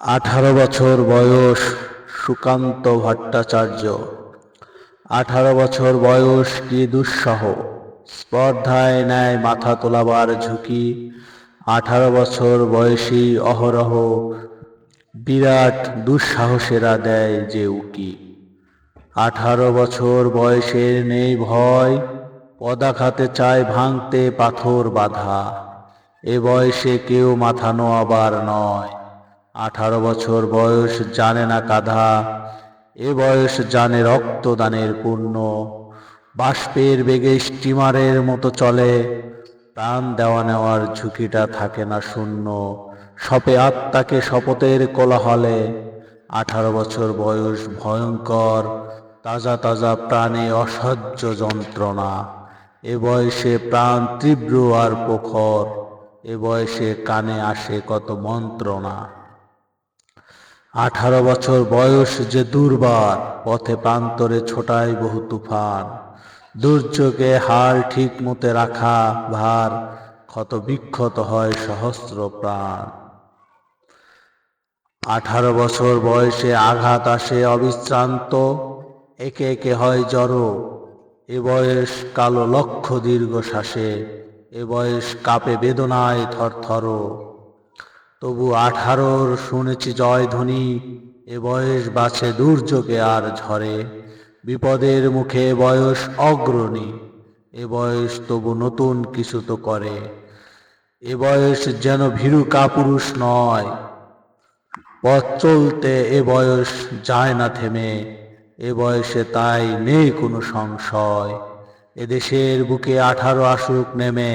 আঠারো বছর বয়স সুকান্ত ভট্টাচার্য। আঠারো বছর বয়স কি দুঃসহ? স্পর্ধায় নেয় মাথা তোলাবার ঝুঁকি। আঠারো বছর বয়সী অহরহ বিরাট দুঃসাহসেরা দেয় যে উকি। আঠারো বছর বয়সের নেই ভয়, পদাঘাতে চায় ভাঙতে পাথর বাধা। এ বয়সে কেউ মাথা নোয়াবার নয়। আঠারো বছর বয়স জানে না কাঁধা, এ বয়স জানে রক্তদানের পূর্ণ। বাষ্পের বেগে স্টিমারের মতো চলে, প্রাণ দেওয়া নেওয়ার ঝুঁকিটা থাকে না শূন্য। সপে আত্মাকে শপথের কোলাহলে, আঠারো বছর বয়স ভয়ঙ্কর, তাজা তাজা প্রাণে অসহ্য যন্ত্রণা। এ বয়সে প্রাণ তীব্র আর প্রখর, এ বয়সে কানে আসে কত মন্ত্রণা। আঠারো বছর বয়স যে দুর্বার, পথে প্রান্তরে ছোটায় বহু তুফান। দুর্যোগে হাল ঠিক মতে রাখা ভার, ক্ষত বিক্ষত হয় সহস্র প্রাণ। আঠারো বছর বয়সে আঘাত আসে অবিশ্রান্ত, একে একে হয় জড়ো। এ বয়স কালো লক্ষ দীর্ঘ শ্বাসে এ বয়স কাপে বেদনায় থরথর। তবু আঠারোর শুনেছি জয়ধ্বনি এ বয়স বাছে দুর্যোগে আর ঝরে। বিপদের মুখে বয়স অগ্রণী, এ বয়স তবু নতুন কিছু তো করে। এ বয়স যেন ভীরু কাপুরুষ নয়, পথ চলতে এ বয়স যায় না থেমে। এ বয়সে তাই নেই কোনো সংশয় এদেশের বুকে আঠারো আসুক নেমে।